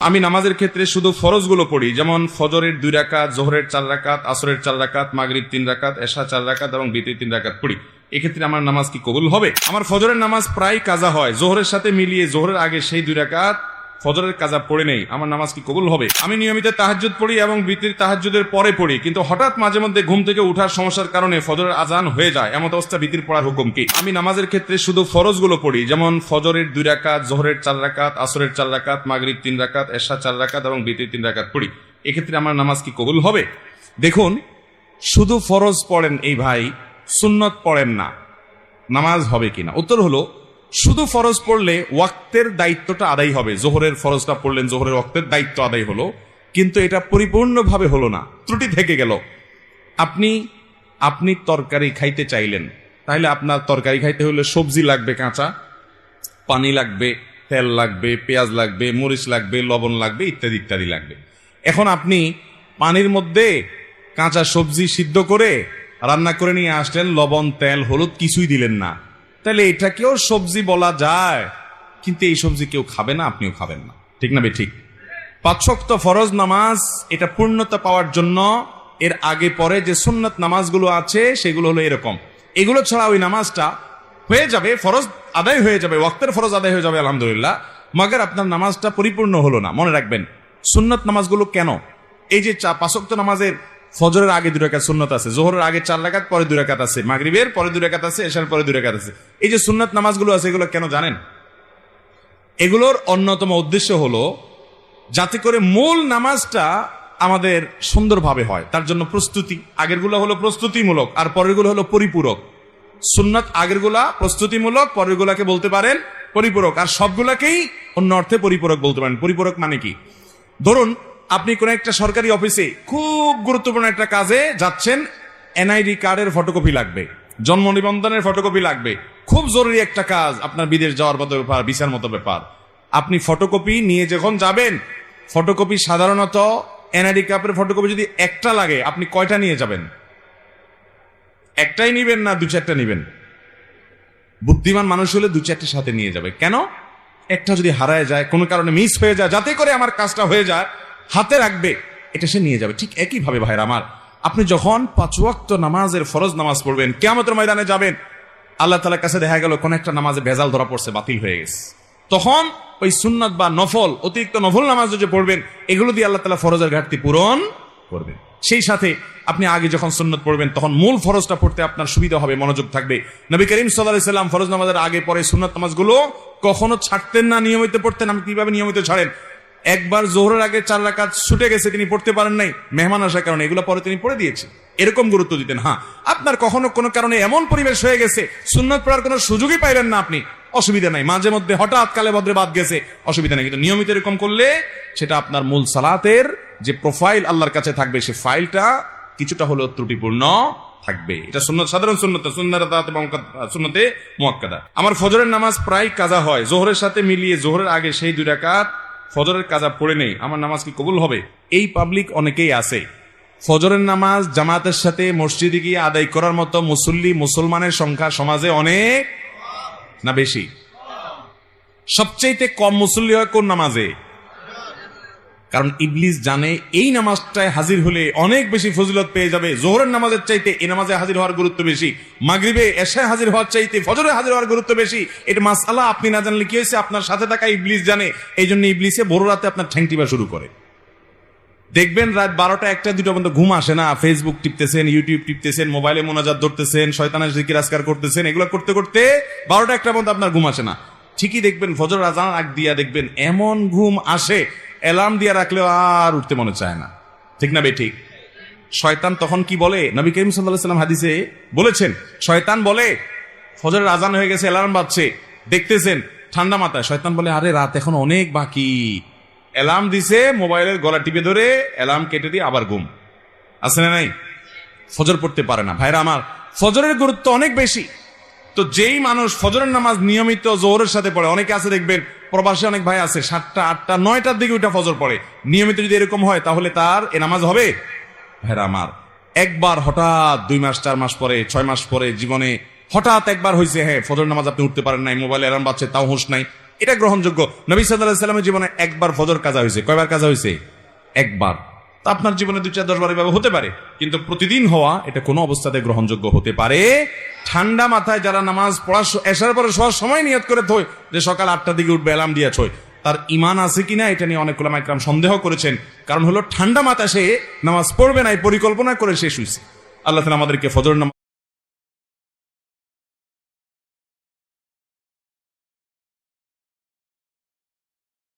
আমি নামাজের ক্ষেত্রে শুধু ফরজগুলো পড়ি, যেমন ফজরের দুই রাকাত, জোহরের চার রাকাত, আসরের চার রাকাত, মাগরীব তিন রাকাত এশা চার রাকাত এবং বিতে তিন রাকাত পড়ি। এক্ষেত্রে আমার নামাজ কি কবুল হবে? আমার ফজরের নামাজ প্রায় কাজা হয়। জোহরের সাথে মিলিয়ে জোহরের আগে সেই দুই রাকাত ফজরের কাজা পড়ে নেই, আমার নামাজ কি কবুল হবে? আমি নিয়মিত তাহাজ্জুদ পড়ি এবং বিতির তাহাজ্জুদের পরে পড়ি, কিন্তু হঠাৎ মাঝে মধ্যে ঘুম থেকে উঠার সমস্যার কারণে ফজরের আজান হয়ে যায়, এমন অবস্থা বিতির পড়ার হুকুম কি? আমি নামাজের ক্ষেত্রে শুধু ফরজগুলো পড়ি, যেমন ফজরের দুই রাকাত, জোহরের চার রাকাত, আসরের চার রাকাত, মাগরিব তিন রাকাত, এশা চার রাকাত এবং বিতির তিন রাকাত পড়ি। এক্ষেত্রে আমার নামাজ কি কবুল হবে? দেখুন, শুধু ফরজ পড়েন এই ভাই, সুন্নত পড়েন না, নামাজ হবে কিনা? উত্তর হলো শুধু ফরজ পড়লে ওয়াক্তের দায়িত্বটা আদায় হবে। জোহরের ফরজটা পড়লেন, জোহরের ওয়াক্তের দায়িত্ব আদায় হলো। কিন্তু এটা পরিপূর্ণভাবে হলো না। ত্রুটি থেকে গেল। আপনি আপনি তরকারি খাইতে চাইলেন। তাহলে আপনার তরকারি খাইতে হলে সবজি লাগবে কাঁচা, পানি লাগবে, তেল লাগবে, পেঁয়াজ লাগবে, মরিচ লাগবে, লবণ লাগবে, ইত্যাদি ইত্যাদি লাগবে। এখন আপনি পানির মধ্যে কাঁচা সবজি সিদ্ধ করে রান্না করে নিয়ে আসলেন, লবণ, তেল, হলুদ কিছুই দিলেন না। তাহলে এটাকেও সবজি বলা যায়। কিন্তু এই সবজি কেউ খাবে না, আপনিও খাবেন না। ঠিক না ঠিক পাঁচশক্ত ফরজ নামাজ, এটা পূর্ণতা পাওয়ার জন্য, এর আগে পরে যে সুন্নত নামাজগুলো আছে, সেগুলো হলো এরকম। এগুলো ছাড়া ওই নামাজটা হয়ে যাবে, ফরজ আদায় হয়ে যাবে, ওয়াক্তের ফরজ আদায় হয়ে যাবে, আলহামদুলিল্লাহ। মগর আপনার নামাজটা পরিপূর্ণ হলো না, মনে রাখবেন। সুন্নত নামাজগুলো কেন? এই যে চা নামাজের ফজরের আগে দুই রাকাত সুন্নত আছে, জোহরের আগে চার রাকাত, পরে দুই রাকাত আছে, মাগরিবের পরে দুই রাকাত আছে, এশার পরে দুই রাকাত আছে। এই যে সুন্নত নামাজগুলো আছে, এগুলো কেন জানেন? এগুলোর অন্যতম উদ্দেশ্য হলো যাতে করে মূল নামাজটা আমাদের সুন্দরভাবে হয়, তার জন্য প্রস্তুতি। আগেরগুলো হলো প্রস্তুতিমূলক, আর পরেরগুলো হলো পরিপূরক। সুন্নত আগেরগুলা প্রস্তুতিমূলক, পরেরগুলাকে বলতে পারেন পরিপূরক, আর সবগুলাকেই অন্য অর্থে পরিপূরক বলতে পারেন। পরিপূরক মানে কি? ধরুন আপনি কোন একটা সরকারি অফিসে খুব গুরুত্বপূর্ণ একটা কাজে যাচ্ছেন, এনআইডি কার্ডের ফটোকপি লাগবে, জন্ম নিবন্ধনের ফটোকপি লাগবে। খুব জরুরি একটা কাজ, আপনার বিদেশ যাওয়ার মতো ব্যাপার বিচার মতো ব্যাপার। আপনি ফটোকপি নিয়ে যখন যাবেন, ফটোকপি সাধারণত এনআইডি কার্ডের ফটোকপি যদি একটা লাগে, আপনি কয়টা নিয়ে যাবেন? একটাই নিবেন না দু চারটা নিবেন? বুদ্ধিমান মানুষ হলে দু চারটে সাথে নিয়ে যাবে। কেন? একটা যদি হারায় যায়, কোনো কারণে মিস হয়ে যায়, যাতে করে আমার কাজটা হয়ে যায় হাতে রাখবে, এটা সে নিয়ে যাবে। ঠিক একইভাবে ভাইরা আমার, আপনি যখন পাঁচ ওয়াক্ত নামাজের ফরজ নামাজ পড়বেন কেমতের ময়দানে যাবেন, আল্লাহ তালার কাছে দেখা গেল কোন একটা নামাজে ভেজাল ধরা পড়ছে, বাতিল হয়ে গেছে। তখন ওই সুন্নত বা নফল, অতিরিক্ত নফল নামাজ যে পড়বেন, এগুলো দিয়ে আল্লাহ তালা ফরজের ঘাটতি পূরণ করবেন। সেই সাথে আপনি আগে যখন সুন্নত পড়বেন, তখন মূল ফরজটা পড়তে আপনার সুবিধা হবে, মনোযোগ থাকবে। নবী করিম সাল্লাহ সাল্লাম ফরজ নামাজের আগে পরে সুন্নত নামাজগুলো কখনো ছাড়তেন না, নিয়মিত পড়তেন। আমি কীভাবে নিয়মিত ছাড়েন? একবার জোহরের আগে চার রাকাত ছুটে গেছে, তিনি পড়তে পারেন নাই, মেহমান আসার কারণে। এগুলো পরে তিনি পড়ে দিয়েছেন এরকম গুরুত্ব দিতেন। হ্যাঁ আপনার কখনো কোনো কারণে এমন পরিবেশ হয়ে গেছে, সুন্নত পড়ার কোনো সুযোগই পাইলেন না আপনি? অসুবিধা নাই। মাঝে মধ্যে হঠাৎ কালে ভদ্রে বাদ গেছে, অসুবিধা নেই। কিন্তু নিয়মিত এরকম করলে সেটা আপনার মূল সালাতের যে প্রোফাইল আল্লাহর কাছে থাকবে, সে ফাইলটা কিছুটা হলেও ত্রুটিপূর্ণ থাকবে। এটা সুন্নত, সাধারণ সুন্নত সুন্নতে মোয়াক্কাদা। আমার ফজরের নামাজ প্রায় কাজা হয়। জোহরের সাথে মিলিয়ে জোহরের আগে সেই দুই রাকাত ফজরের কাজা পড়ে নেই, আমার নামাজ কি কবুল হবে? এই পাবলিক অনেকেই আছে। ফজরের নামাজ জামাতের সাথে মসজিদে গিয়ে আদায় করার মতো মুসল্লি, মুসলমানের সংখ্যা সমাজে অনেক না বেশি? সবচেয়ে কম মুসল্লি হয় কোন নামাজে? কারণ ইবলিস জানে এই নামাজটায় হাজির হলে অনেক বেশি ফজিলত পেয়ে যাবে। জোহরের নামাজের চাইতে এই নামাজে হাজির হওয়ার গুরুত্ব বেশি। মাগরিবে এশায় হাজির হওয়ার চাইতে ফজরে হাজির হওয়ার গুরুত্ব বেশি। এটা মাসালা আপনি না জানলে কি হয়েছে? আপনার সাথে থাকা ইবলিস জানে। এই জন্য ইবলিসে বড় রাতে আপনার ঠ্যাংটিবা শুরু করে। দেখবেন রাত বারোটা একটা দুটো পর্যন্ত ঘুম আসে না। ফেসবুক টিপতেছেন ইউটিউব টিপতেছেন মোবাইলে মোনাজাত ধরতেছেন, শয়তানের জিকির আজকার করতেছেন। এগুলো করতে করতে বারোটা একটা পর্যন্ত আপনার ঘুম আসে না। ঠিকই দেখবেন ফজর আজান আগ দিয়া দেখবেন এমন ঘুম আসে অ্যালার্ম দিয়ে রাখলেও আর উঠতে মনে চায় না। ঠিক না বে ঠিক শয়তান তখন কি বলে? নবী করিম সাল্লাম হাদিসে বলেছেন, শয়তান বলে, ফজরের আজান হয়ে গেছে, অ্যালার্ম বাজছে, দেখতেছেন, ঠান্ডা মাথায়। শয়তান বলে, আরে, রাত এখন অনেক বাকি। অ্যালার্ম দিছে, মোবাইলের গলা টিপে ধরে, অ্যালার্ম কেটে দিয়ে আবার ঘুম। আছে না নাই? ফজর পড়তে পারে না। ভাইরা আমার, ফজরের গুরুত্ব অনেক বেশি। তো যেই মানুষ ফজরের নামাজ নিয়মিত জোহরের সাথে পড়ে, অনেকে আছে দেখবেন প্রবাসে অনেক ভাই আছে, সাতটা, আটটা, নয়টার দিকে ওইটা ফজর পড়ে। নিয়মিত যদি এরকম হয়, তাহলে তার এ নামাজ হবে? ভাইরা আমার একবার হঠাৎ দুই মাস, চার মাস পরে, ছয় মাস পরে জীবনে হঠাৎ একবার হয়েছে হ্যাঁ ফজর নামাজ আপনি উঠতে পারেন নাই, মোবাইল অ্যালার্ম বাজছে, তাও হুঁশ নাই। এটা গ্রহণযোগ্য। নবী সাল্লাহ জীবনে একবার ফজর কাজা হয়েছে কয়বার কাজা হয়েছে একবার। তা আপনার জীবনে দু চার, দশ বার এভাবে হতে পারে। কিন্তু প্রতিদিন হওয়া, এটা কোনো অবস্থাতে গ্রহণযোগ্য হতে পারে। ঠান্ডা মাথায় যারা নামাজ পড়ার স- এসার পরে শোয়ার সময় নিয়ত করে থই, যে সকাল আটটার দিকে উঠবে এলাম দিয়ে ছয় তার ইমান আছে কিনা, এটা নিয়ে অনেক একরাম সন্দেহ করেছেন। কারণ হলো ঠান্ডা মাথা সে নামাজ পড়বে না, এই পরিকল্পনা করে সে শুয়েছে আল্লাহ তালা আমাদেরকে ফজর নামাজ